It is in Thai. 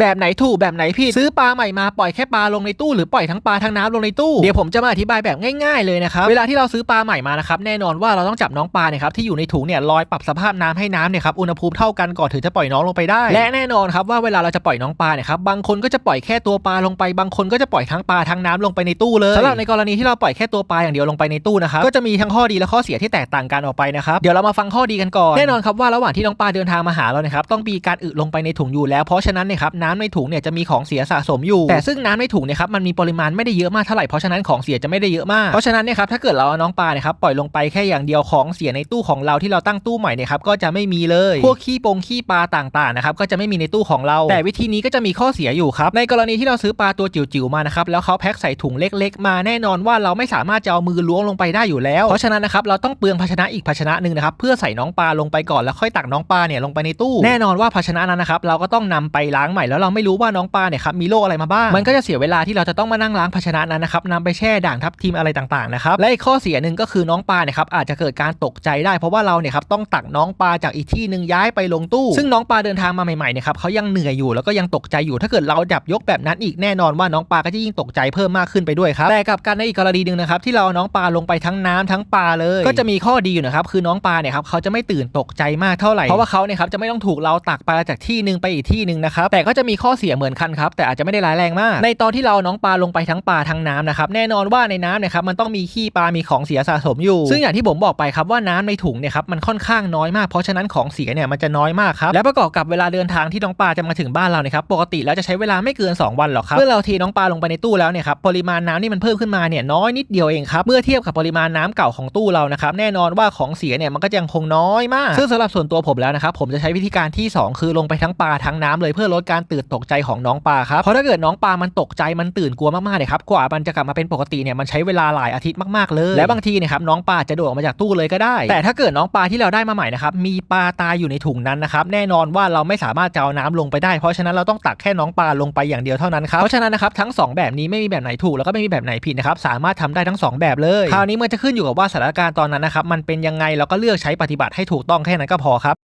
แบบไหนถูกแบบไหนผิดซื้อปลาใหม่มาปล่อยแค่ปลาลงในตู้หรือปล่อยทั้งปลาทั้งน้ำลงในตู้เดี๋ยวผมจะมาอธิบายแบบง่ายๆเลยนะครับเวลาที่เราซื้อปลาใหม่มานะครับแน่นอนว่าเราต้องจับน้องปลาเนี่ยครับที่อยู่ในถุงเนี่ยลอยปรับสภาพน้ำให้น้ำเนี่ยครับอุณหภูมิเท่ากันก่อนถึงจะปล่อยน้องลงไปได้ และแน่นอนครับว่าเวลาเราจะปล่อยน้องปลาเนี่ยครับบางคนก็จะปล่อยแค่ตัวปลาลงไปบางคนก็จะปล่อยทั้งปลาทั้งน้ำลงไปในตู้เลยสำหรับในกรณีที่เราปล่อยแค่ตัวปลาอย่างเดียวลงไปในตู้นะครับก็จะมีทั้งข้อดีและข้อเสียที่แตกต่างกันออกไปนะครับเดี๋ยวเรามาฟังข้อดีกันก่อนแน่นอนครับว่าระหว่างที่น้องปลาเดินทางมาหาเรานี่ยครับต้องมีการอึลงไปในถุงอยู่แล้วเพราะฉะนั้นเนี่ยครับนำในถุงเนี่ยจะมีของเสียสะสมอยู่ แต่ซึ่งน้ำในถุงเนี่ยครับมันมีปริมาณไม่ได้เยอะมากเท่าไหร่เพราะฉะนั้นของเสียจะไม่ได้เยอะมากเพราะฉะนั้นเนี่ยครับถ้าเกิดเราเอาน้องปลาเนี่ยครับปล่อยลงไปแค่อย่างเดียวของเสียในตู้ของเราที่เราตั้งตู้ใหม่เนี่ยครับก็จะไม่มีเลย พวกขี้ปงขี้ปลาต่างๆนะครับก็จะไม่มีในตู้ของเรา แต่วิธีนี้ก็จะมีข้อเสียอยู่ครับในกรณีที่เราซื้อปลาตัวจิ๋วๆมานะครับแล้วเขาแพ็คใส่ถุงเล็ก ๆ มาแน่นอนว่าเราไม่สามารถจะเอามือล้วงลงไปได้อยู่แล้ว เพราะฉะนั้นนะครับเราต้องเปลืองภาชนะอีกภาชนะหนึ่งนะครับเพื่อใส่น้องปลาลงไปก่อนแล้วค่อยตักน้องปลาเนี่ยลงไปในตู้ แน่นอนว่าภาชนะนั้นนะครับเราก็ต้องนำไปล้างใหม่แล้วเราไม่รู้ว่าน้องปลาเนี่ยครับมีโรคอะไรมาบ้างมันก็จะเสียเวลาที่เราจะต้องมานั่งล้างภาชนะนั้นนะครับนำไปแช่ด่างทับทิมอะไรต่างๆนะครับและอีกข้อเสียหนึ่งก็คือน้องปลาเนี่ยครับอาจจะเกิดการตกใจได้ เพราะว่าเราเนี่ยครับต้องตักน้องปลาจากอีกที่หนึ่งย้ายไปลงตู้ ซึ่งน้องปลาเดินทางมาใหม่ๆเนี่ยครับเขายังเหนื่อยอยู่แล้วก็ยังตกใจอยู่ถ้าเกิดเราดับยกแบบนั้นอีกแน่นอนว่าน้องปลาก็จะยิ่งตกใจเพิ่มมากขึ้นไปด้วยครับแต่กับการในอีกกรณีหนึ่งนะครับที่เราเอาน้องปลาลงไปทั้งน้ำทั้งปลาเลย ก็จะมีข้อดีอยู่นะครับคือน้องปลาเนี่ยครับเขาจะไม่ตื่นตกใจมากเท่าไหร่เพราะว่าเขาเนี่ยครับจะไม่ต้องถูกเราตักปลาจากที่หนึ่งไปอีกที่หนึ่งนะครับแต่ก็จะมีข้อเสียเหมือนกันครับแต่อาจจะไม่ได้ร้ายแรงมาก ในตอนที่เราน้องปลาลงไปทั้งปลาทั้งน้ำนะครับแน่นอนว่าในน้ำเนี่ยครับมันต้องมีขี้ปลามีของเสียสะสมอยู่ ซึ่งอย่างที่ผมบอกไปครับว่าน้ำในถุงเนี่ยครับมันค่อนข้างน้อยมากเพราะฉะนั้นของเสียเนี่ยมันจะน้อยมากครับและประกอบกับเวลาเดินทางที่น้องปลาจะมาถึงบ้านเราเนี่ยครับปกติแล้วจะใช้เวลาไม่เกิน 2 วันหรอกครับเมื่อเราเทน้องปลาลงไปในตู้แล้วเนี่ยครับปริมาณน้ำนี่มันเพิ่มขึ้นมาเนี่ยน้อยนิดเดียวเองครับเมื่อเทียบกับปริมาณน้ำเก่าของตู้เรานะครับแน่นอนว่าของเสียเนี่ยมันก็ยังคงน้อยมาก ซึ่งสำหรับส่วนตัวผมแล้วนะครับผมจะใช้วิธีการที่ 2 คือลงไปทั้งปลาทั้งน้ำเลยเพื่อลดการตื่นตกใจของน้องปลาครับเพราะถ้าเกิดน้องปลามันตกใจมันตื่นกลัวมากๆเนี่ยครับกว่ามันจะกลับมาเป็นปกติเนี่ยมันใช้เวลาหลายอาทิตย์มากๆเลย และบางทีเนี่ยครับน้องปลาจะโดดออกมาจากตู้เลยก็ได้ แต่ถ้าเกิดน้องปลาที่เราได้มาใหม่นะครับมีปลาตายอยู่ในถุงนั้นนะครับแน่นอนว่าเราไม่สามารถจะเอาน้ำลงไปได้ เพราะฉะนั้นเราต้องตักแค่น้องปลาลงไปอย่างเดียวเท่านั้นครับเพราะฉะนั้นนะครับทั้งสองแบบนี้ไม่มีแบบไหนถูกแล้วก็ไม่มีแบบไหนผิดนะครับสามารถทำได้ทั้งสองแบบเลยคราวนี้มันจะขึ้นอยู่กับว่าสถานการณ์ตอนนั้นนะครับมันเป็นยังไงเราก็เลือกใช้ปฏิบัติให้ถูกต้องแค่นั้นก็พอครับ